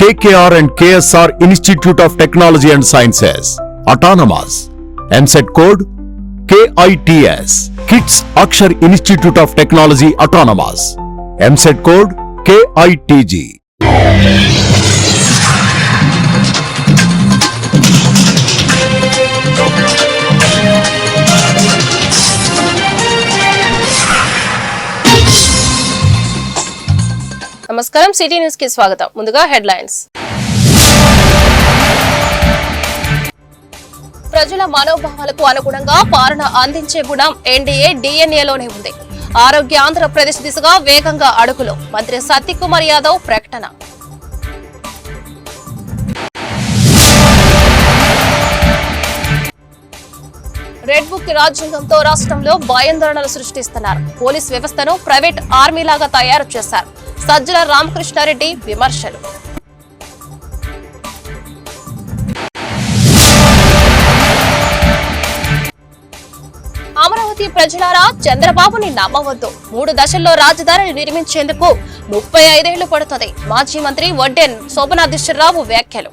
KKR and KSR Institute of Technology and Sciences, Autonomous, MCET code KITS, KITS Akshar Institute of Technology Autonomous, MCET code KITG. నమస్కారం city news కి స్వాగతం ముందుగా headlines ప్రజల మనోభావాలకు అనుగుణంగా పాలన అందించే గుణం ఎన్డీఏ డిఎన్ఏలోనే ఉంది ఆరోగ్య ఆంధ్రప్రదేశ్ దిశగా వేగంగా అడుగులు మంత్రి సత్యకుమార్ యాదవ్ ప్రకటన రెడ్ బుక్ రాజ్యాంగంతో రాష్ట్రంలో భయాందోళనలు సృష్టిస్తున్నారు పోలీస్ వ్యవస్థను ప్రైవేట్ ఆర్మీలాగా తయారు చేశారు సజ్జల రామకృష్ణారెడ్డి విమర్శలు అమరావతి ప్రజలారా చంద్రబాబుని నమ్మవద్దు మూడు దశల్లో రాజధానిని నిర్మించేందుకు ముప్పై ఐదేళ్లు పడుతుంది మాజీ మంత్రి వడ్డెన్ శోభనాధీశ్వరరావు వ్యాఖ్యలు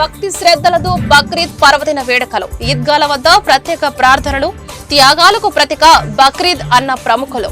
భక్తి శ్రద్ధలతో బక్రీద్ పర్వదిన వేడుకలు ఈద్గాల వద్ద ప్రత్యేక ప్రార్థనలు త్యాగాలకు ప్రతిక బక్రీద్ అన్న ప్రముఖులు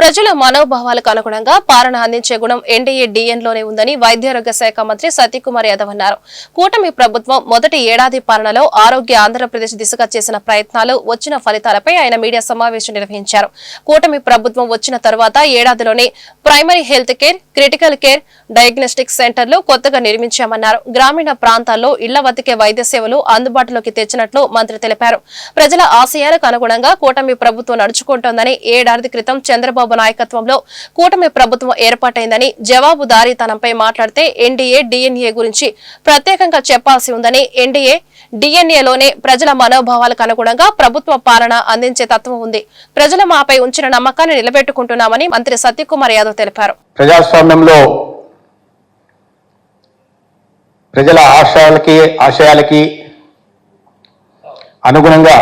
ప్రజల మనోభావాలకు అనుగుణంగా పాలన అందించే గుణం ఎన్డీఏ డిఎన్లోనే ఉందని వైద్యారోగ్య శాఖ మంత్రి సత్యకుమార్ యాదవ్ అన్నారు కూటమి ప్రభుత్వం మొదటి ఏడాది పాలనలో ఆరోగ్య ఆంధ్రప్రదేశ్ దిశగా చేసిన ప్రయత్నాలు వచ్చిన ఫలితాలపై ఆయన మీడియా సమావేశం నిర్వహించారు కూటమి ప్రభుత్వం వచ్చిన తర్వాత ఏడాదిలోనే primary health care critical care diagnostic సెంటర్లు కొత్తగా నిర్మించామన్నారు గ్రామీణ ప్రాంతాల్లో ఇళ్ల వద్దకే వైద్య సేవలు అందుబాటులోకి తెచ్చినట్లు మంత్రి తెలిపారు ప్రజల ఆశయాలకు అనుగుణంగా కూటమి ప్రభుత్వం నడుచుకుంటోందని ఏడాది క్రితం చంద్రబాబు నాయకత్వంలో కూటమి ప్రభుత్వం ఏర్పాటైందని జవాబుదారీతనంపై మాట్లాడితే ఎన్డీఏ డిఎన్ఏ గురించి ప్రత్యేకంగా చెప్పాల్సి ఉందని ఎన్డీఏ డిఎన్ఏలోనే ప్రజల మనోభావాలకు అనుగుణంగా ప్రభుత్వ పాలన అందించే తత్వం ఉంది ప్రజలు మాపై ఉంచిన నమ్మకాన్ని నిలబెట్టుకుంటున్నామని మంత్రి సత్యకుమార్ యాదవ్ తెలిపారు ప్రజాస్వామ్యంలో ప్రజల ఆశయాలకి ఆశయాలకి అనుగుణంగా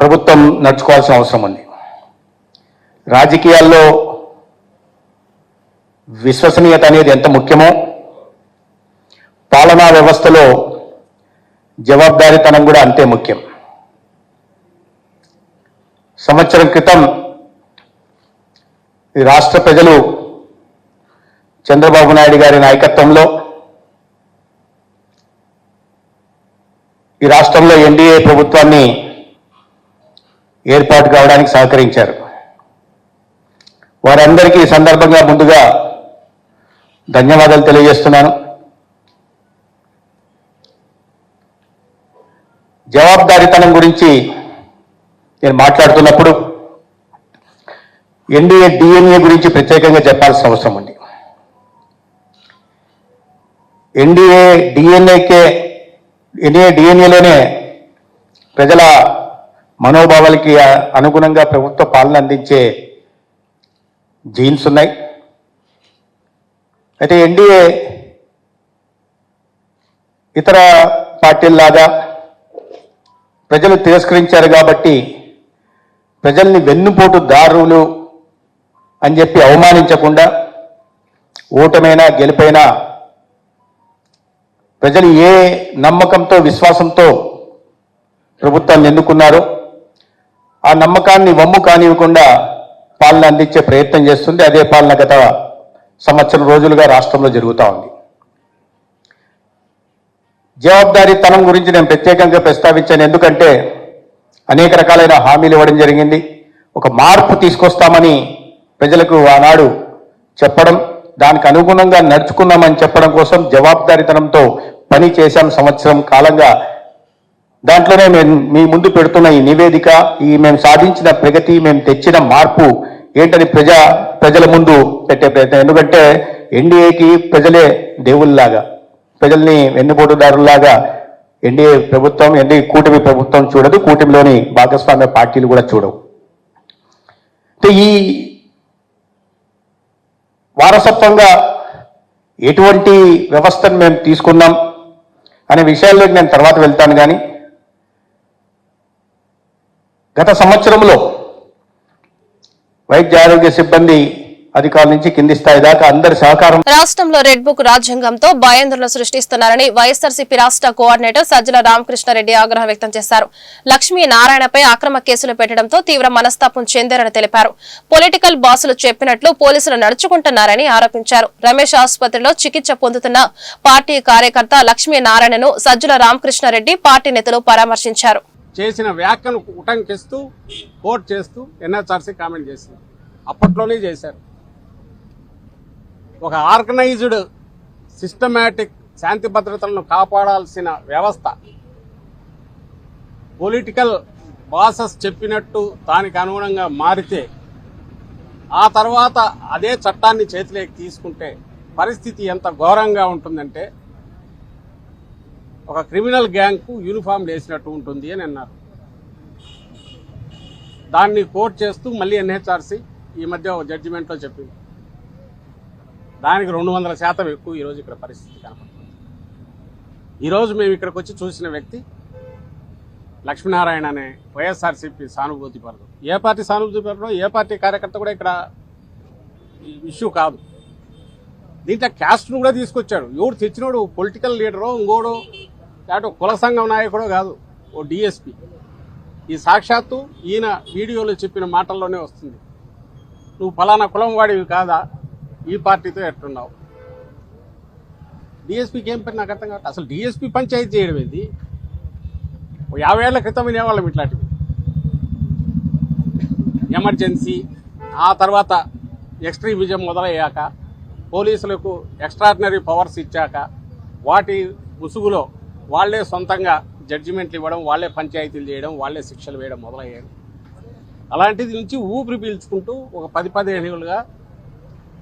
ప్రభుత్వం నడుచుకోవాల్సిన అవసరం ఉంది రాజకీయాల్లో విశ్వసనీయత అనేది ఎంత ముఖ్యమో పాలనా వ్యవస్థలో జవాబారితనం కూడా అంతే ముఖ్యం సంవత్సరం క్రితం రాష్ట్ర ప్రజలు చంద్రబాబు నాయుడు గారి నాయకత్వంలో ఈ రాష్ట్రంలో ఎన్డీఏ ప్రభుత్వాన్ని ఏర్పాటు కావడానికి సహకరించారు వారందరికీ ఈ సందర్భంగా ముందుగా ధన్యవాదాలు తెలియజేస్తున్నాను జవాబుదారీతనం గురించి నేను మాట్లాడుతున్నప్పుడు ఎన్డీఏ డిఎన్ఏ గురించి ప్రత్యేకంగా చెప్పాల్సిన అవసరం ఉంది ఎన్డీఏ డిఎన్ఏకే ఎన్ఏ డిఎన్ఏలోనే ప్రజల మనోభావాలకి అనుగుణంగా ప్రభుత్వ పాలన అందించే జీన్స్ ఉన్నాయి అయితే ఎన్డీఏ ఇతర పార్టీల్లాగా ప్రజలు తిరస్కరించారు కాబట్టి ప్రజల్ని వెన్నుపోటు దారులు అని చెప్పి అవమానించకుండా ఓటమైనా గెలుపైనా ప్రజలు ఏ నమ్మకంతో విశ్వాసంతో ప్రభుత్వాన్ని ఎన్నుకున్నారో ఆ నమ్మకాన్ని వమ్ము కానివ్వకుండా పాలన అందించే ప్రయత్నం చేస్తుంది అదే పాలన గత సంవత్సరం రోజులుగా రాష్ట్రంలో జరుగుతూ ఉంది జవాబుదారీతనం గురించి నేను ప్రత్యేకంగా ప్రస్తావించాను ఎందుకంటే అనేక రకాలైన హామీలు ఇవ్వడం జరిగింది ఒక మార్పు తీసుకొస్తామని ప్రజలకు ఆనాడు చెప్పడం దానికి అనుగుణంగా నడుచుకున్నామని చెప్పడం కోసం జవాబుదారీతనంతో పని చేశాం సంవత్సరం కాలంగా దాంట్లోనే మేము మీ ముందు పెడుతున్న ఈ నివేదిక ఈ మేము సాధించిన ప్రగతి మేము తెచ్చిన మార్పు ఏంటని ప్రజా ప్రజల ముందు పెట్టే ప్రయత్నం ఎందుకంటే ఎన్డీఏకి ప్రజలే దేవుళ్ళలాగా ప్రజల్ని వెన్నుపోటుదారులాగా ఎన్డీఏ ప్రభుత్వం ఎన్డీఏ కూటమి ప్రభుత్వం చూడదు కూటమిలోని భాగస్వామ్య పార్టీలు కూడా చూడవు ఈ వారసత్వంగా ఎటువంటి వ్యవస్థను మేము తీసుకున్నాం అనే విషయాల్లోకి నేను తర్వాత వెళ్తాను కానీ గత సంవత్సరంలో వైద్య ఆరోగ్య సిబ్బంది అధికారుల నుంచి కింది స్థాయి దాకా అందరి సహకారం రాష్ట్రంలో రెడ్ బుక్ రాజ్యాంగంతో భయాందోళన సృష్టిస్తున్నారని వైఎస్ఆర్సీపీ రాష్ట్ర కోఆర్డినేటర్ సజ్జల రామకృష్ణారెడ్డి ఆగ్రహం వ్యక్తం చేశారు లక్ష్మీ నారాయణపై అక్రమ కేసులు పెట్టడంతో తీవ్ర మనస్తాపం చెందారని తెలిపారు పొలిటికల్ బాసులు చెప్పినట్లు పోలీసులు నడుచుకుంటున్నారని ఆరోపించారు రమేష్ ఆసుపత్రిలో చికిత్స పొందుతున్న పార్టీ కార్యకర్త లక్ష్మీ నారాయణను సజ్జల రామకృష్ణారెడ్డి పార్టీ నేతలు పరామర్శించారు చేసిన వ్యాఖ్యను ఉటంకిస్తూ కోర్ట్ చేస్తూ ఎన్హెచ్ఆర్సీ కామెంట్ చేసింది అప్పట్లోనే చేశారు ఒక ఆర్గనైజ్డ్ సిస్టమేటిక్ శాంతి భద్రతలను కాపాడాల్సిన వ్యవస్థ పొలిటికల్ బాసస్ చెప్పినట్టు దానికి అనుగుణంగా మారితే ఆ తర్వాత అదే చట్టాన్ని చేతిలోకి తీసుకుంటే పరిస్థితి ఎంత ఘోరంగా ఉంటుందంటే ఒక క్రిమినల్ గ్యాంగ్కు యూనిఫామ్ వేసినట్టు ఉంటుంది అని అన్నారు దాన్ని కోర్ట్ చేస్తూ మళ్ళీ ఎన్హెచ్ఆర్సీ ఈ మధ్య ఒక జడ్జిమెంట్లో చెప్పింది దానికి రెండు వందల శాతం ఎక్కువ ఈరోజు ఇక్కడ పరిస్థితి కనపడుతుంది ఈరోజు మేము ఇక్కడికి వచ్చి చూసిన వ్యక్తి లక్ష్మీనారాయణ అనే సిపి సానుభూతి పరుడు ఏ పార్టీ సానుభూతి పరుడు ఏ పార్టీ కార్యకర్త కూడా ఇక్కడ ఇష్యూ కాదు దీంట్లో క్యాస్ట్ను కూడా తీసుకొచ్చాడు ఎవడు తెచ్చినోడు పొలిటికల్ లీడరో ఇంకోడు అటు కుల సంఘం నాయకుడు కాదు ఓ డిఎస్పి ఈ సాక్షాత్తు ఈయన వీడియోలో చెప్పిన మాటల్లోనే వస్తుంది నువ్వు ఫలానా కులం వాడివి కాదా ఈ పార్టీతో ఎట్టున్నావు డిఎస్పీకి ఏం పని నాకు అర్థం కాబట్టి అసలు డిఎస్పీ పంచాయతీ చేయడం ఏంది యాభై ఏళ్ల క్రితం వినేవాళ్ళం ఇట్లాంటివి ఎమర్జెన్సీ ఆ తర్వాత ఎక్స్ట్రీమిజం మొదలయ్యాక పోలీసులకు ఎక్స్ట్రాడినరీ పవర్స్ ఇచ్చాక వాటి ముసుగులో వాళ్లే సొంతంగా జడ్జిమెంట్లు ఇవ్వడం వాళ్లే పంచాయతీలు చేయడం వాళ్లే శిక్షలు వేయడం మొదలయ్యారు అలాంటిది నుంచి ఊపిరి పీల్చుకుంటూ ఒక పది పదిహేనుగా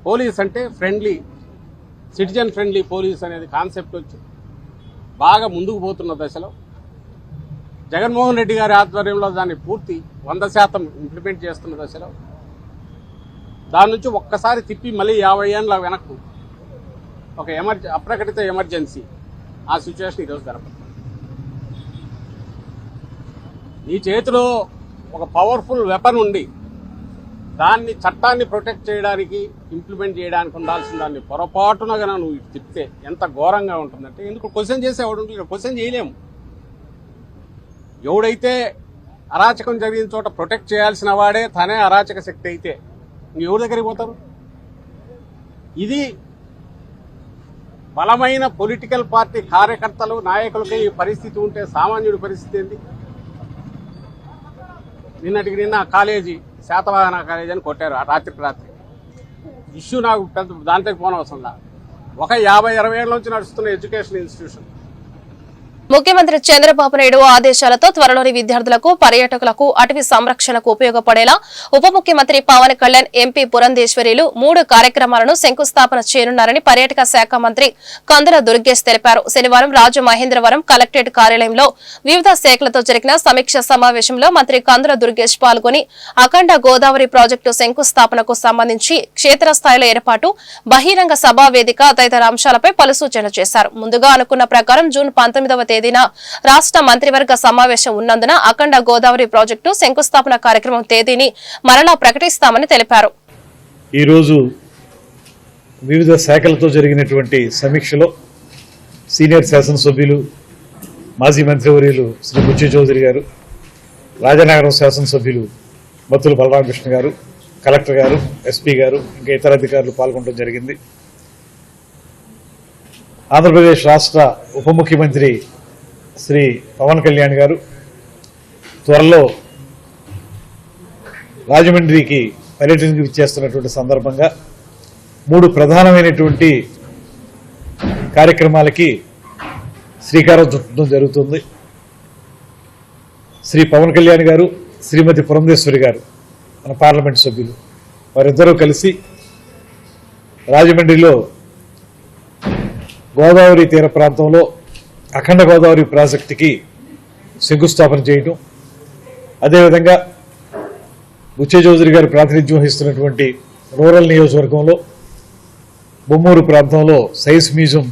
పోలీస్ అంటే ఫ్రెండ్లీ సిటిజన్ ఫ్రెండ్లీ పోలీస్ అనేది కాన్సెప్ట్ వచ్చి బాగా ముందుకు పోతున్న దశలో జగన్మోహన్ రెడ్డి గారి ఆధ్వర్యంలో దాన్ని పూర్తి వంద శాతం ఇంప్లిమెంట్ చేస్తున్న దశలో దాని నుంచి ఒక్కసారి తిప్పి మళ్ళీ యాభై ఏళ్ళ వెనక్కు ఒక ఎమర్జ అప్రకటిత ఎమర్జెన్సీ ఆ సిచ్యువేషన్ ఈరోజు కనపడుతుంది నీ చేతిలో ఒక పవర్ఫుల్ వెపన్ ఉండి దాన్ని చట్టాన్ని ప్రొటెక్ట్ చేయడానికి ఇంప్లిమెంట్ చేయడానికి ఉండాల్సిన దాన్ని పొరపాటున నువ్వు ఇటు తిప్పితే ఎంత ఘోరంగా ఉంటుందంటే ఎందుకు క్వశ్చన్ చేసేవాడు ఉంటుంది క్వశ్చన్ చేయలేము ఎవడైతే అరాచకం జరిగిన చోట ప్రొటెక్ట్ చేయాల్సిన వాడే తనే అరాచక శక్తి అయితే ఎవరి దగ్గరికి పోతారు ఇది బలమైన పొలిటికల్ పార్టీ కార్యకర్తలు నాయకులకి ఈ పరిస్థితి ఉంటే సామాన్యుడి పరిస్థితి ఏంది నిన్నటికి నిన్న కాలేజీ శాతవాహన కాలేజీ అని కొట్టారు రాత్రికి రాత్రి ఇష్యూ నాకు పెద్ద దాంతో పోనవసరం ఒక యాభై ఇరవై ఏళ్ళ నుంచి నడుస్తున్న ఎడ్యుకేషన్ ఇన్స్టిట్యూషన్ ముఖ్యమంత్రి చంద్రబాబు నాయుడు ఆదేశాలతో త్వరలోని విద్యార్థులకు పర్యాటకులకు అటవీ సంరక్షణకు ఉపయోగపడేలా ఉప ముఖ్యమంత్రి పవన్ కళ్యాణ్ ఎంపీ పురంధేశ్వరిలు మూడు కార్యక్రమాలను శంకుస్థాపన చేయనున్నారని పర్యాటక శాఖ మంత్రి కందుల దుర్గేష్ తెలిపారు శనివారం రాజు మహేంద్రవరం కలెక్టరేట్ కార్యాలయంలో వివిధ శాఖలతో జరిగిన సమీక్ష సమావేశంలో మంత్రి కందుల దుర్గేష్ పాల్గొని అఖండ గోదావరి ప్రాజెక్టు శంకుస్థాపనకు సంబంధించి క్షేత్రస్థాయిలో ఏర్పాటు బహిరంగ సభా వేదిక తదితర అంశాలపై పలు సూచనలు చేశారు ముందుగా అనుకున్న ప్రకారం జూన్ పంతొమ్మిదవ తేదీన రాష్ట మంత్రివర్గ సమావేశం ఉన్నందున అఖండ గోదావరి ప్రాజెక్టు శంకుస్థాపన కార్యక్రమం తేదీని మరలా ప్రకటిస్తామని తెలిపారు ఈరోజు వివిధ శాఖలతో జరిగినటువంటి సమీక్షలో సీనియర్ శాసనసభ్యులు మాజీ మంత్రివర్యులు శ్రీ బుచ్చి చౌదరి గారు రాజనగరం శాసనసభ్యులు మత్తుల బలరామకృష్ణ గారు కలెక్టర్ గారు ఎస్పీ గారు ఇంకా ఇతర అధికారులు పాల్గొనడం జరిగింది ఆంధ్రప్రదేశ్ రాష్ట్ర ఉప ముఖ్యమంత్రి శ్రీ పవన్ కళ్యాణ్ గారు త్వరలో రాజమండ్రికి పర్యటనకి విచ్చేస్తున్నటువంటి సందర్భంగా మూడు ప్రధానమైనటువంటి కార్యక్రమాలకి శ్రీకారం చుట్టడం జరుగుతుంది శ్రీ పవన్ కళ్యాణ్ గారు శ్రీమతి పురంధేశ్వరి గారు మన పార్లమెంట్ సభ్యులు వారిద్దరూ కలిసి రాజమండ్రిలో గోదావరి తీర ప్రాంతంలో అఖండ గోదావరి ప్రాజెక్టుకి శంకుస్థాపన చేయటం అదేవిధంగా చౌదరి గారు ప్రాతినిధ్యం వహిస్తున్నటువంటి రూరల్ నియోజకవర్గంలో బొమ్మూరు ప్రాంతంలో సైన్స్ మ్యూజియం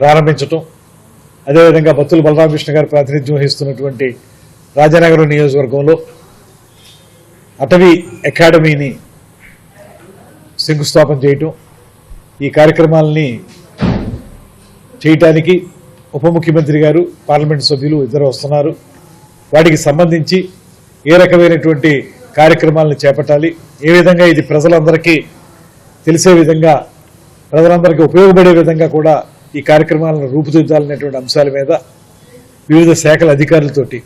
ప్రారంభించటం అదేవిధంగా బత్తుల బలరామకృష్ణ గారు ప్రాతినిధ్యం వహిస్తున్నటువంటి రాజానగరం నియోజకవర్గంలో అటవీ అకాడమీని శంకుస్థాపన చేయటం ఈ కార్యక్రమాలని చేయటానికి ఉప ముఖ్యమంత్రి గారు పార్లమెంట్ సభ్యులు ఇద్దరు వస్తున్నారు వాటికి సంబంధించి ఏ రకమైనటువంటి కార్యక్రమాలను చేపట్టాలి ఏ విధంగా ఇది ప్రజలందరికీ తెలిసే విధంగా ప్రజలందరికీ ఉపయోగపడే విధంగా కూడా ఈ కార్యక్రమాలను రూపుదిద్దాలనేటువంటి అంశాల మీద వివిధ శాఖల అధికారులతోటి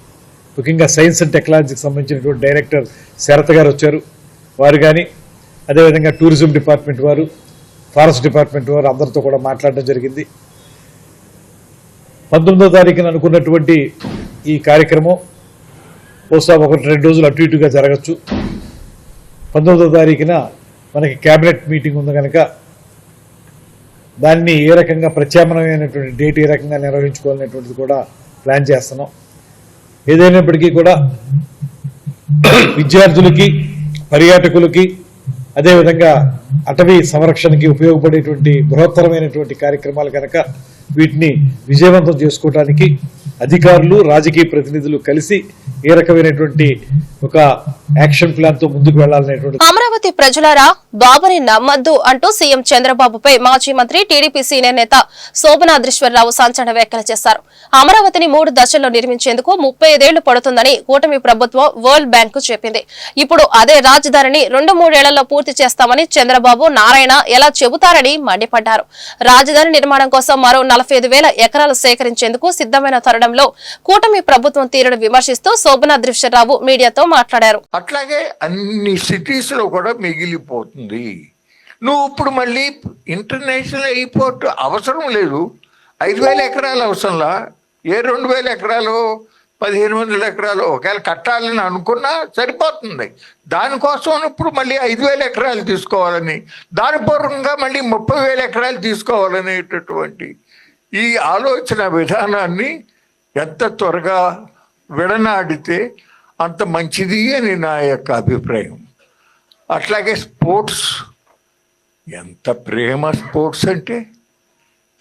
ముఖ్యంగా సైన్స్ అండ్ టెక్నాలజీకి సంబంధించినటువంటి డైరెక్టర్ శరత్ గారు వచ్చారు వారు కానీ అదేవిధంగా టూరిజం డిపార్ట్మెంట్ వారు ఫారెస్ట్ డిపార్ట్మెంట్ వారు అందరితో కూడా మాట్లాడడం జరిగింది పంతొమ్మిదో తారీఖున అనుకున్నటువంటి ఈ కార్యక్రమం బహుశా ఒకటి రెండు రోజులు అటు ఇటుగా జరగచ్చు పంతొమ్మిదో తారీఖున మనకి క్యాబినెట్ మీటింగ్ ఉంది కనుక దాన్ని ఏ రకంగా ప్రత్యామ్నాయమైనటువంటి డేట్ ఏ రకంగా నిర్వహించుకోవాలనేటువంటిది కూడా ప్లాన్ చేస్తున్నాం ఏదైనప్పటికీ కూడా విద్యార్థులకి పర్యాటకులకి అదేవిధంగా అటవీ సంరక్షణకి ఉపయోగపడేటువంటి బృహత్తరమైనటువంటి కార్యక్రమాలు కనుక వీటిని విజయవంతం చేసుకోవడానికి అధికారులు రాజకీయ ప్రతినిధులు కలిసి ఏ రకమైనటువంటి ఒక యాక్షన్ ప్లాన్ తో ముందుకు వెళ్లాలనేటువంటి అమరావతి ప్రజలారా బాబుని నమ్మద్దు అంటూ సీఎం చంద్రబాబుపై మాజీ మంత్రి టీడీపీ సీనియర్ నేత శోభనాద్రీశ్వరరావు సంచలన వ్యాఖ్యలు చేశారు అమరావతిని మూడు దశల్లో నిర్మించేందుకు ముప్పై ఐదేళ్లు పడుతుందని కూటమి ప్రభుత్వం వరల్డ్ బ్యాంక్ చెప్పింది ఇప్పుడు అదే రాజధానిని రెండు మూడేళ్లలో పూర్తి చేస్తామని చంద్రబాబు నారాయణ ఎలా చెబుతారని మండిపడ్డారు రాజధాని నిర్మాణం కోసం మరో నలభై వేల ఎకరాలు సేకరించేందుకు సిద్దమైన తరుణంలో కూటమి ప్రభుత్వం తీరును విమర్శిస్తూ శోభనా దృశ్యరావు మీడియాతో మాట్లాడారు అట్లాగే అన్ని సిటీస్ లో కూడా మిగిలిపోతుంది నువ్వు ఇప్పుడు మళ్ళీ ఇంటర్నేషనల్ ఎయిర్పోర్ట్ అవసరం లేదు ఐదు వేల ఎకరాలు అవసరంలా ఏ రెండు వేల ఎకరాలు పదిహేను వందల ఎకరాలు ఒకవేళ కట్టాలని అనుకున్నా సరిపోతుంది దానికోసం ఇప్పుడు మళ్ళీ ఐదు వేల ఎకరాలు తీసుకోవాలని దాని పూర్వంగా మళ్ళీ ముప్పై వేల ఎకరాలు తీసుకోవాలనేటటువంటి ఈ ఆలోచన విధానాన్ని ఎంత త్వరగా విడనాడితే అంత మంచిది అని నా యొక్క అభిప్రాయం అట్లాగే స్పోర్ట్స్ ఎంత ప్రేమ స్పోర్ట్స్ అంటే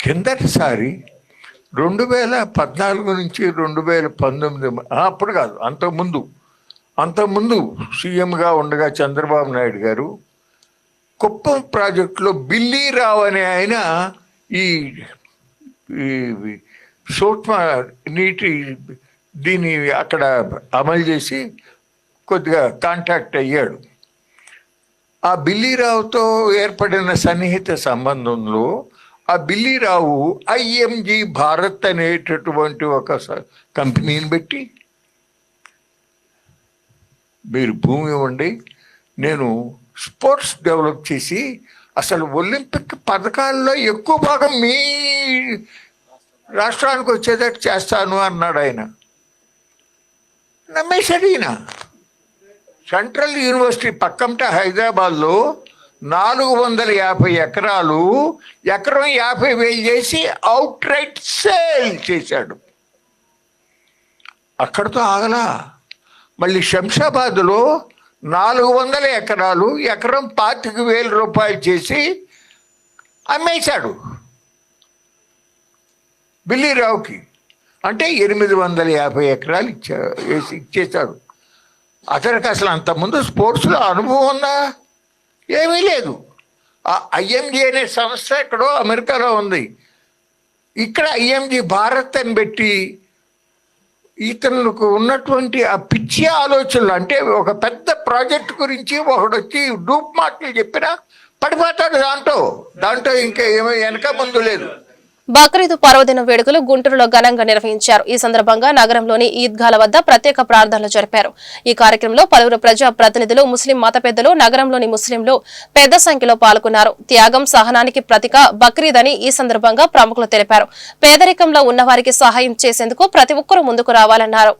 కిందటిసారి రెండు వేల పద్నాలుగు నుంచి రెండు వేల పంతొమ్మిది అప్పుడు కాదు అంతకుముందు అంతకుముందు సీఎంగా ఉండగా చంద్రబాబు నాయుడు గారు కుప్పం ప్రాజెక్టులో బిల్లీరావు అనే ఆయన ఈ ఈ సూక్ష్మ నీటి దీన్ని అక్కడ అమలు చేసి కొద్దిగా కాంటాక్ట్ అయ్యాడు ఆ బిల్లీరావుతో ఏర్పడిన సన్నిహిత సంబంధంలో ఆ బిల్లీరావు ఐఎంజి భారత్ అనేటటువంటి ఒక కంపెనీని పెట్టి మీరు భూమి ఇవ్వండి నేను స్పోర్ట్స్ డెవలప్ చేసి అసలు ఒలింపిక్ పథకాల్లో ఎక్కువ భాగం మీ రాష్ట్రానికి వచ్చేటట్టు చేస్తాను అన్నాడు ఆయన నమ్మేశాడు ఈయన సెంట్రల్ యూనివర్సిటీ పక్కంట హైదరాబాద్లో నాలుగు వందల యాభై ఎకరాలు ఎకరం యాభై వేలు చేసి అవుట్ రైట్ సేల్ చేశాడు అక్కడితో ఆగలా మళ్ళీ శంషాబాద్లో నాలుగు వందల ఎకరాలు ఎకరం పాతిక వేల రూపాయలు చేసి అమ్మేశాడు బిల్లీరావుకి అంటే ఎనిమిది వందల యాభై ఎకరాలు ఇచ్చారు వేసి ఇచ్చేశారు అతనికి అసలు అంతకుముందు స్పోర్ట్స్లో అనుభవం ఉందా ఏమీ లేదు ఆ ఐఎంజీ అనే సంస్థ ఎక్కడో అమెరికాలో ఉంది ఇక్కడ ఐఎంజీ భారత్ అని పెట్టి ఇతనులకు ఉన్నటువంటి ఆ పిచ్చి ఆలోచనలు అంటే ఒక పెద్ద ప్రాజెక్ట్ గురించి ఒకడు వచ్చి డూప్ మాటలు చెప్పినా పడిపోతాడు దాంట్లో దాంట్లో ఇంకా ఏమీ వెనక ముందు లేదు బక్రీదు పర్వదిన వేడుకలు గుంటూరులో ఘనంగా నిర్వహించారు ఈ సందర్భంగా నగరంలోని ఈద్గాల వద్ద ప్రత్యేక ప్రార్థనలు జరిపారు ఈ కార్యక్రమంలో పలువురు ప్రజా ప్రతినిధులు ముస్లిం మత పెద్దలు నగరంలోని ముస్లింలు పెద్ద సంఖ్యలో పాల్గొన్నారు త్యాగం సహనానికి ప్రతిక బక్రీద్ అని ఈ సందర్భంగా ప్రముఖులు తెలిపారు పేదరికంలో ఉన్న వారికి సహాయం చేసేందుకు ప్రతి ఒక్కరూ ముందుకు రావాలన్నారు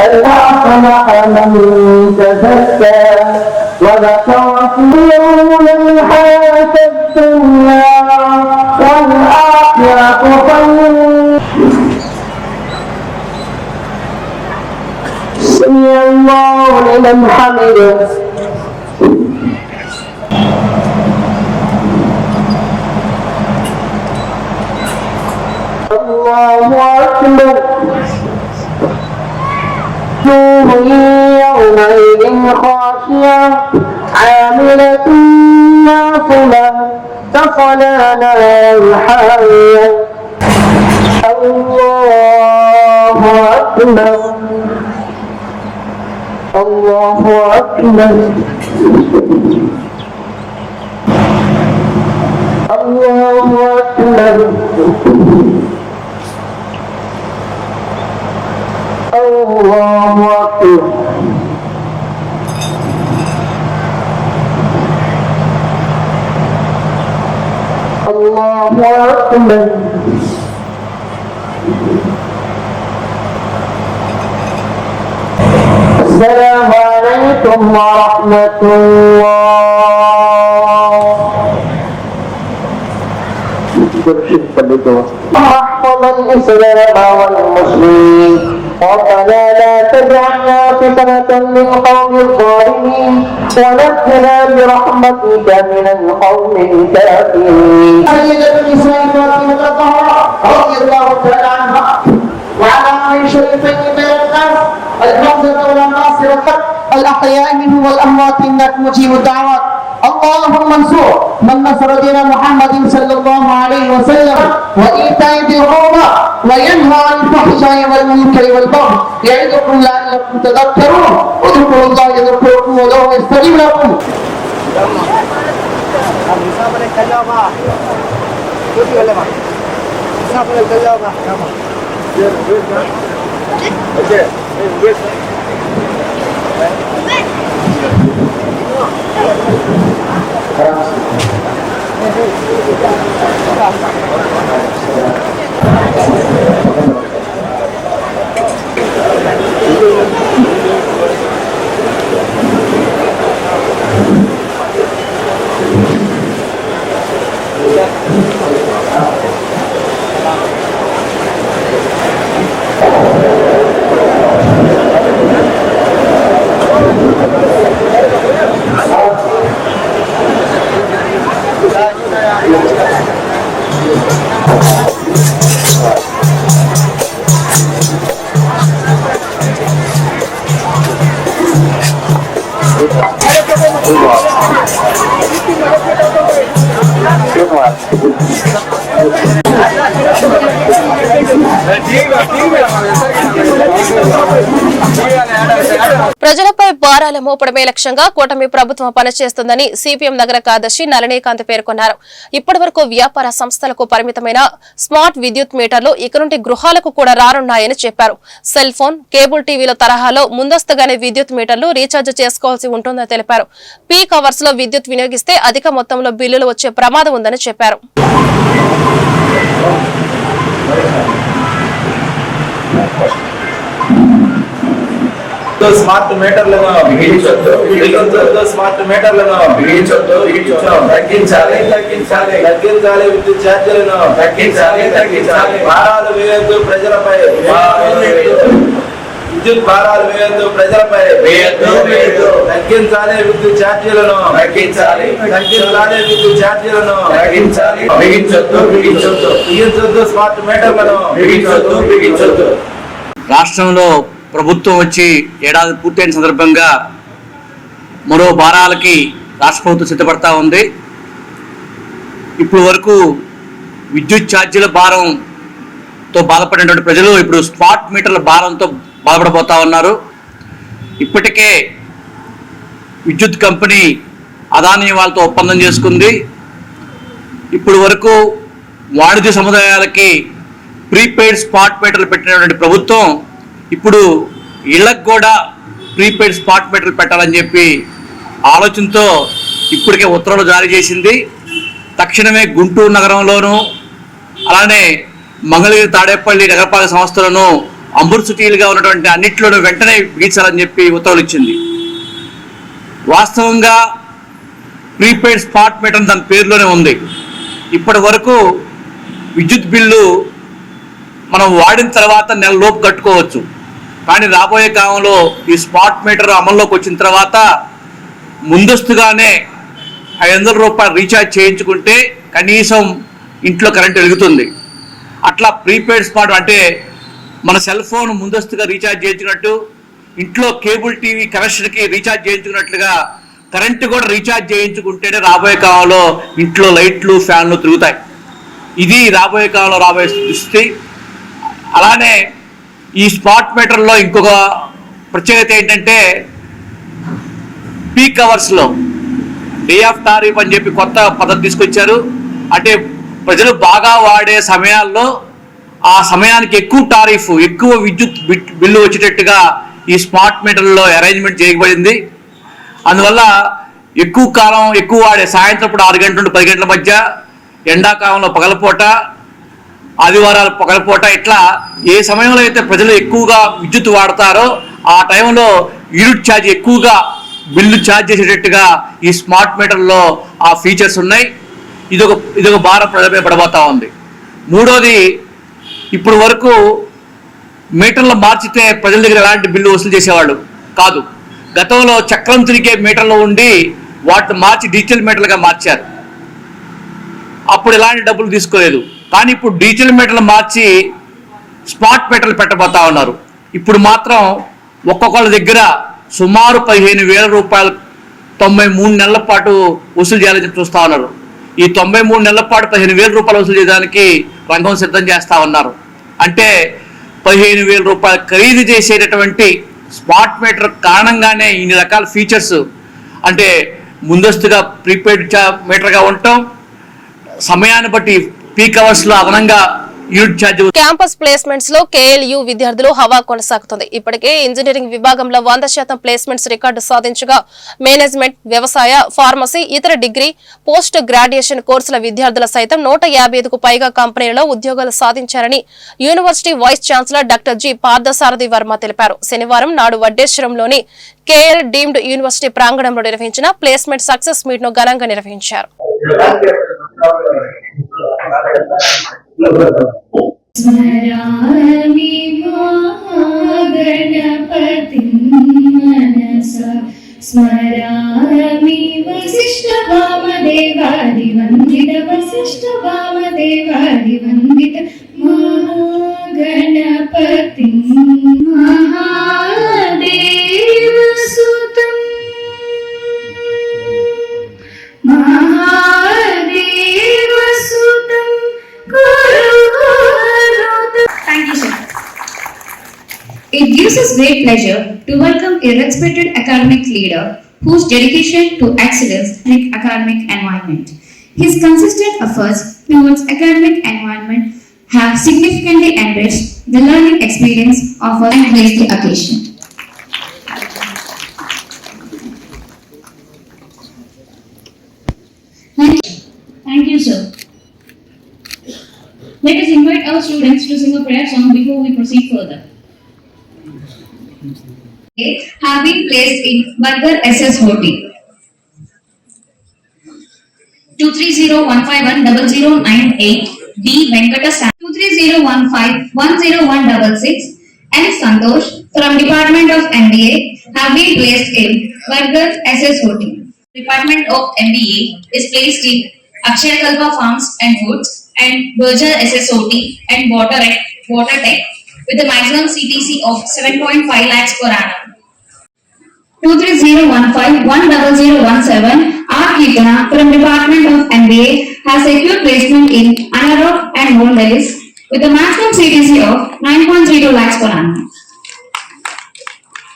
ألا صلح من تزكى وذكر في الحياة الدنيا والآخرة خير سمع الله لمن حمده الله أكبر وجوه يومئذ خاشعة عاملة ناصبة تصلى نارا حامية الله أكبر الله أكبر الله أكبر الله أكبر الله أكبر السلام عليكم ورحمة الله أحفظ الإسلام والمسلمين ربنا لا تجعلنا فتنة للقوم الظالمين ونجنا برحمتك من القوم الكافرين. سيدة النساء فاطمة الطهراء رضي الله تعالى عنها وعلى عائشة الفيض الناس الحمزة والناصرة الأحياء منه والأموات إنك مجيب الدعوات الله منصور من نصر دين محمد صلى الله عليه وسلم وإيتاء ذي القربى وينهى عن الفحشاء والمنكر والبغي يعظكم لعلكم تذكرون اذكروا الله يذكركم ولو يستجيب لكم Thank you. ครับ విజయాల మోపడమే లక్ష్యంగా కూటమి ప్రభుత్వం పనిచేస్తుందని సిపిఎం నగర కార్యదర్శి నలనీకాంత్ పేర్కొన్నారు ఇప్పటి వ్యాపార సంస్థలకు పరిమితమైన స్మార్ట్ విద్యుత్ మీటర్లు ఇక నుండి గృహాలకు కూడా రానున్నాయని చెప్పారు సెల్ ఫోన్ కేబుల్ టీవీల తరహాలో ముందస్తుగానే విద్యుత్ మీటర్లు రీఛార్జ్ చేసుకోవాల్సి ఉంటుందని తెలిపారు పీక్ అవర్స్ లో విద్యుత్ వినియోగిస్తే అధిక మొత్తంలో బిల్లులు వచ్చే ప్రమాదం ఉందని చెప్పారు Thank you. ಬಿಡಿಸೊತ್ತು స్మార్ట్ ಮೀಟರ್లను బిగించొద్దు స్మార్ట్ మీటర్లను బిగించొద్దు తగ్గించాలి తగ్గించాలి తగ్గించాలి విద్యుత్ ఛార్జీలను తగ్గించాలి తగ్గించాలి భారాలు వేయద్దు ప్రజలపై విద్యుత్ భారాలు వేయద్దు ప్రజలపై వేయొద్దు వేయొద్దు తగ్గించాలి విద్యుత్ ఛార్జీలను తగ్గించాలి తగ్గించాలి విద్యుత్ ఛార్జీలను తగ్గించాలి బిగించొద్దు బిగించొద్దు బిగించొద్దు స్మార్ట్ మీటర్లను బిగించొద్దు బిగించొద్దు రాష్ట్రంలో ప్రభుత్వం వచ్చి ఏడాది పూర్తయిన సందర్భంగా మరో భారాలకి రాష్ట్ర ప్రభుత్వం సిద్ధపడతా ఉంది ఇప్పుడు వరకు విద్యుత్ ఛార్జీల భారంతో బాధపడినటువంటి ప్రజలు ఇప్పుడు స్పాట్ మీటర్ల భారంతో బాధపడబోతా ఉన్నారు ఇప్పటికే విద్యుత్ కంపెనీ అదానీ వాళ్ళతో ఒప్పందం చేసుకుంది ఇప్పుడు వరకు వాణిజ్య సముదాయాలకి ప్రీపెయిడ్ స్పాట్ మీటర్లు పెట్టినటువంటి ప్రభుత్వం ఇప్పుడు ఇళ్ళకు కూడా ప్రీపెయిడ్ స్పాట్ మీటర్లు పెట్టాలని చెప్పి ఆలోచనతో ఇప్పటికే ఉత్తర్వులు జారీ చేసింది తక్షణమే గుంటూరు నగరంలోనూ అలానే మంగళగిరి తాడేపల్లి నగరపాలక సంస్థలను అంబుర్ సిటీలుగా ఉన్నటువంటి అన్నింటిలోనూ వెంటనే బిగించాలని చెప్పి ఉత్తర్వులు ఇచ్చింది వాస్తవంగా ప్రీపెయిడ్ స్పాట్ మీటర్ దాని పేరులోనే ఉంది ఇప్పటి వరకు విద్యుత్ బిల్లు మనం వాడిన తర్వాత నెల లోపు కట్టుకోవచ్చు కానీ రాబోయే కాలంలో ఈ స్మార్ట్ మీటర్ అమల్లోకి వచ్చిన తర్వాత ముందస్తుగానే ఐదు వందల రూపాయలు రీఛార్జ్ చేయించుకుంటే కనీసం ఇంట్లో కరెంట్ వెలుగుతుంది అట్లా ప్రీపెయిడ్ స్మార్ట్ అంటే మన సెల్ ఫోన్ ముందస్తుగా రీఛార్జ్ చేయించినట్టు ఇంట్లో కేబుల్ టీవీ కనెక్షన్కి రీఛార్జ్ చేయించుకున్నట్లుగా కరెంటు కూడా రీఛార్జ్ చేయించుకుంటేనే రాబోయే కాలంలో ఇంట్లో లైట్లు ఫ్యాన్లు తిరుగుతాయి ఇది రాబోయే కాలంలో రాబోయే దృష్టి అలానే ఈ స్మార్ట్ మీటర్లో ఇంకొక ప్రత్యేకత ఏంటంటే పీక్ అవర్స్లో డే ఆఫ్ టారీఫ్ అని చెప్పి కొత్త పద్ధతి తీసుకొచ్చారు అంటే ప్రజలు బాగా వాడే సమయాల్లో ఆ సమయానికి ఎక్కువ టారీఫ్ ఎక్కువ విద్యుత్ బిల్లు వచ్చేటట్టుగా ఈ స్మార్ట్ మీటర్లో అరేంజ్మెంట్ చేయబడింది అందువల్ల ఎక్కువ కాలం ఎక్కువ వాడే సాయంత్రం ఇప్పుడు ఆరు గంటల నుండి పది గంటల మధ్య ఎండాకాలంలో పగలపూట ఆదివారాలు పగలపూట ఇట్లా ఏ సమయంలో అయితే ప్రజలు ఎక్కువగా విద్యుత్ వాడతారో ఆ టైంలో యూనిట్ ఛార్జ్ ఎక్కువగా బిల్లు ఛార్జ్ చేసేటట్టుగా ఈ స్మార్ట్ మీటర్లో ఆ ఫీచర్స్ ఉన్నాయి ఇదొక ఇదొక భారం ప్రజలపై పడబోతా ఉంది మూడోది ఇప్పుడు వరకు మీటర్లు మార్చితే ప్రజల దగ్గర ఎలాంటి బిల్లు వసూలు చేసేవాళ్ళు కాదు గతంలో చక్రం తిరిగే మీటర్లు ఉండి వాటిని మార్చి డిజిటల్ మీటర్లుగా మార్చారు అప్పుడు ఎలాంటి డబ్బులు తీసుకోలేదు కానీ ఇప్పుడు డీజిల్ మీటర్లు మార్చి స్పాట్ మీటర్లు పెట్టబోతా ఉన్నారు ఇప్పుడు మాత్రం ఒక్కొక్కళ్ళ దగ్గర సుమారు పదిహేను వేల రూపాయలు తొంభై మూడు నెలల పాటు వసూలు చేయాలని చెప్పి చూస్తూ ఉన్నారు ఈ తొంభై మూడు నెలల పాటు పదిహేను వేల రూపాయలు వసూలు చేయడానికి రంగం సిద్ధం చేస్తూ ఉన్నారు అంటే పదిహేను వేల రూపాయలు ఖరీదు చేసేటటువంటి స్పాట్ మీటర్ కారణంగానే ఇన్ని రకాల ఫీచర్స్ అంటే ముందస్తుగా ప్రీపెయిడ్ మీటర్గా ఉండటం సమయాన్ని బట్టి పీక్ అవర్స్ లో అదనంగా క్యాంపస్ ప్లేస్మెంట్స్ లో కేఎల్యు విద్యార్థులు హవా కొనసాగుతుంది ఇప్పటికే ఇంజనీరింగ్ విభాగంలో వంద శాతం ప్లేస్మెంట్స్ రికార్డు సాధించగా మేనేజ్మెంట్ వ్యవసాయ ఫార్మసీ ఇతర డిగ్రీ పోస్ట్ గ్రాడ్యుయేషన్ కోర్సుల విద్యార్థుల సైతం నూట పైగా కంపెనీలలో ఉద్యోగాలు సాధించారని university vice chancellor doctor G Parthasarathi Varma తెలిపారు శనివారం నాడు వడ్డేశ్వరంలోని కేఎల్ డీమ్డ్ యూనివర్సిటీ ప్రాంగణంలో నిర్వహించిన ప్లేస్మెంట్ సక్సెస్ మీట్ ను ఘనంగా నిర్వహించారు ഗണപതി മനസ സ്മരാമി വസിഷ്ഠ വാമദേവാദി വന്ദിത വസിഷ്ഠ വാമദേവാദി വന്ദിത മഹാഗണപതി മഹാ great pleasure to welcome a respected academic leader whose dedication to excellence in academic environment. His consistent efforts towards academic environment have significantly enriched the learning experience of our university occasion. Thank you. Thank you, sir. Let us invite our students to sing a prayer song before we proceed further have been placed in Burger SSOT. 230151098 D Venkata Sam 23015100166 and Santosh from Department of MBA have been placed in Burger SSOT. Department of MBA is placed in Akshay Kalpa Farms and Foods and Berger SSOT and Water, Water Tech with a maximum CTC of 7.5 lakhs per annum. 2301510017 R. Kitana from Department of MBA has secured placement in Anarock and Mount with a maximum CTC of 9.32 lakhs per annum.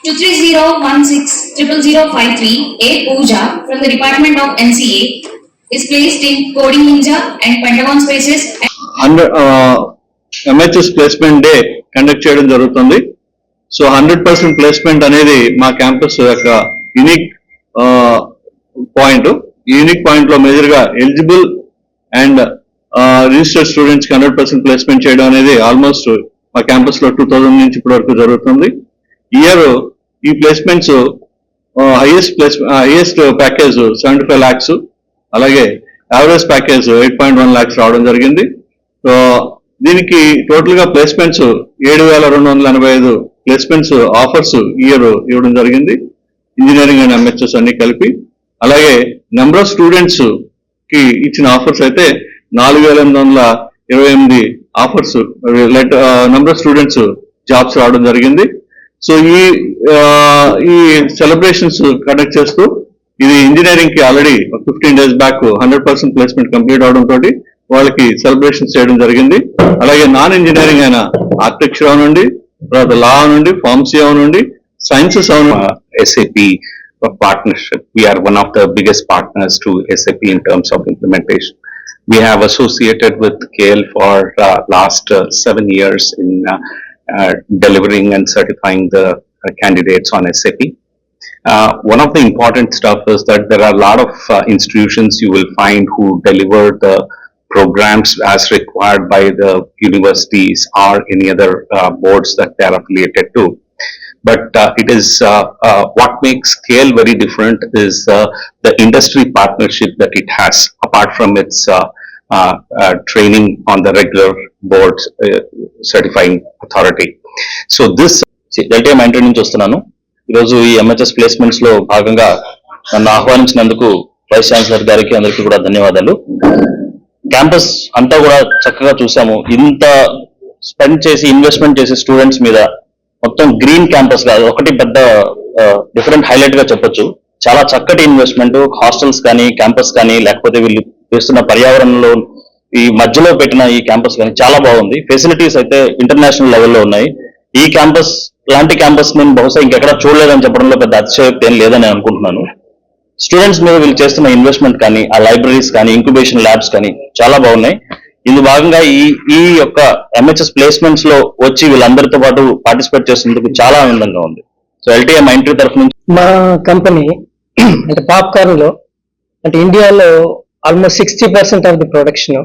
2301600053 A. Pooja from the Department of NCA is placed in Coding Ninja and Pentagon Spaces. Under uh, MHS placement day conduct చేయడం జరుగుతుంది so hundred percent placement అనేది మా campus యొక్క unique point unique point లో major గా eligible and registered students కి hundred percent placement చేయడం అనేది ఆల్మోస్ట్ మా క్యాంపస్ లో టూ థౌజండ్ నుంచి ఇప్పటి వరకు జరుగుతుంది ఇయర్ ఈ placements highest place highest package seventy five lakhs అలాగే average package eight point one lakhs రావడం జరిగింది సో దీనికి టోటల్ గా ప్లేస్మెంట్స్ ఏడు వేల రెండు వందల ఎనభై ఐదు ప్లేస్మెంట్స్ ఆఫర్స్ ఇయర్ ఇవ్వడం జరిగింది ఇంజనీరింగ్ అండ్ ఎంహెచ్ఎస్ అన్ని కలిపి అలాగే నెంబర్ ఆఫ్ స్టూడెంట్స్ కి ఇచ్చిన ఆఫర్స్ అయితే నాలుగు వేల ఎనిమిది వందల ఇరవై ఎనిమిది offers number of students jobs రావడం జరిగింది సో ఈ ఈ సెలబ్రేషన్స్ కండక్ట్ చేస్తూ ఇది ఇంజనీరింగ్ కి already fifteen days back hundred percent placement complete అవడం తోటి వాళ్ళకి సెలబ్రేషన్స్ చేయడం జరిగింది అలాగే నాన్ ఇంజనీరింగ్ అయిన ఆర్కిటెక్చర్ అవనండి తర్వాత లా అవనండి ఫార్మసీ అవనండి sciences అవనండి SAP partnership. We are one of the biggest partners to SAP in terms of implementation. We have associated with KL for uh, last uh, seven years in uh, uh, delivering and certifying the uh, candidates on SAP. Uh, one of the important stuff is that there are a lot of uh, institutions you will find who deliver the programs as required by the universities or any other uh, boards that they are affiliated to but uh, it is uh, uh, what makes scale very different is uh, the industry partnership that it has apart from its uh, uh, uh, training on the regular board uh, certifying authority so this delta మైంటెడ్ నుంచి వస్తున్నాను ఈరోజు ఈ MHS placements లో భాగంగా నన్ను ఆహ్వానించినందుకు vice chancellor గారికి అందరికీ కూడా ధన్యవాదాలు క్యాంపస్ అంతా కూడా చక్కగా చూసాము ఇంత స్పెండ్ చేసి ఇన్వెస్ట్మెంట్ చేసి స్టూడెంట్స్ మీద మొత్తం గ్రీన్ క్యాంపస్ కాదు ఒకటి పెద్ద డిఫరెంట్ హైలైట్ గా చెప్పొచ్చు చాలా చక్కటి ఇన్వెస్ట్మెంట్ హాస్టల్స్ కానీ క్యాంపస్ కానీ లేకపోతే వీళ్ళు వేస్తున్న పర్యావరణంలో ఈ మధ్యలో పెట్టిన ఈ క్యాంపస్ కానీ చాలా బాగుంది ఫెసిలిటీస్ అయితే ఇంటర్నేషనల్ లెవెల్లో ఉన్నాయి ఈ క్యాంపస్ లాంటి క్యాంపస్ నేను బహుశా ఇంకెక్కడ చూడలేదని చెప్పడంలో పెద్ద అతిశయోక్తి ఏం లేదని అనుకుంటున్నాను స్టూడెంట్స్ మీద వీళ్ళు చేస్తున్న ఇన్వెస్ట్మెంట్ కానీ ఆ లైబ్రరీస్ కానీ ఇంక్యుబేషన్ ల్యాబ్స్ కానీ చాలా బాగున్నాయి ఇందు భాగంగా ఈ ఈ యొక్క ఎంహెచ్ఎస్ ప్లేస్మెంట్స్ లో వచ్చి వీళ్ళందరితో పాటు పార్టిసిపేట్ చేసినందుకు చాలా ఆనందంగా ఉంది సో ఎల్టీఏ మైంట్రీ తరఫు నుంచి మా కంపెనీ అంటే పాప్కార్న్ లో అంటే ఇండియాలో almost sixty percent of the production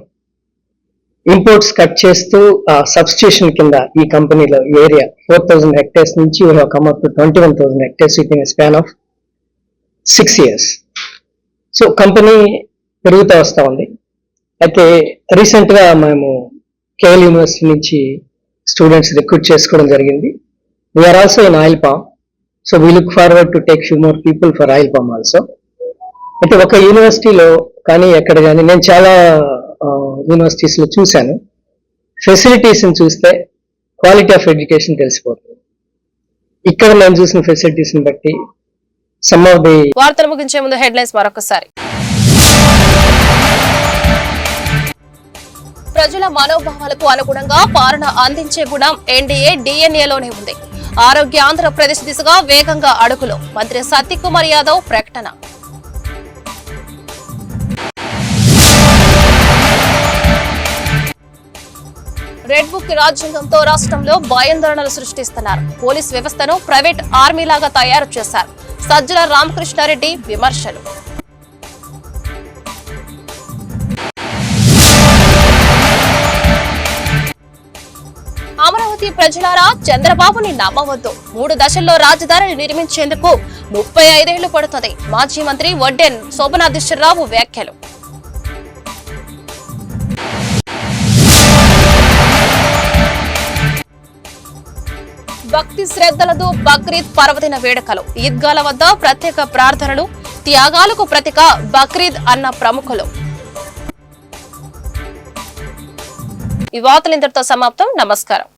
imports cut చేస్తూ ఆ సబ్స్టిట్యూషన్ కింద ఈ కంపెనీలో ఏరియా ఫోర్ థౌసండ్ హెక్టేర్స్ నుంచి ఒక amount twenty one thousand hectares in span of six years so company పెరుగుతూ వస్తూ ఉంది అయితే రీసెంట్గా మేము కేఎల్ యూనివర్సిటీ నుంచి స్టూడెంట్స్ రిక్రూట్ చేసుకోవడం జరిగింది we are also in oil palm so we look forward to take few more people for oil palm also అయితే ఒక యూనివర్సిటీలో కానీ ఎక్కడ కానీ నేను చాలా యూనివర్సిటీస్లో చూశాను ఫెసిలిటీస్ని చూస్తే క్వాలిటీ ఆఫ్ ఎడ్యుకేషన్ తెలిసిపోతుంది ఇక్కడ మేము చూసిన ఫెసిలిటీస్ని బట్టి వార్తలు ముగించే ముందు హెడ్ మరొకసారి ప్రజల మనోభావాలకు అనుగుణంగా పాలన అందించే గుణం ఎన్డీఏ డిఎన్ఏలోనే ఉంది ఆరోగ్య ఆంధ్రప్రదేశ్ దిశగా వేగంగా అడుగులు మంత్రి సత్యకుమార్ యాదవ్ ప్రకటన రెడ్ బుక్ రాజ్యాంగంతో రాష్ట్రంలో భయాందోళనలు సృష్టిస్తున్నారు పోలీస్ వ్యవస్థను ప్రైవేట్ ఆర్మీలాగా తయారు చేశారు సజ్జల రామకృష్ణారెడ్డి విమర్శలు అమరావతి ప్రజలారా చంద్రబాబుని నమ్మవద్దు మూడు దశల్లో రాజధానిని నిర్మించేందుకు ముప్పై ఐదేళ్లు పడుతుంది మాజీ మంత్రి వడ్డెన్ శోభనాధీశ్వరరావు వ్యాఖ్యలు భక్తి శ్రద్ధలతో బక్రీద్ పర్వదిన వేడుకలు ఈద్గాల వద్ద ప్రత్యేక ప్రార్థనలు త్యాగాలకు ప్రతిక బక్రీద్ అన్న ప్రముఖులు ఈ వార్తలు ఇంతటితో సమాప్తం నమస్కారం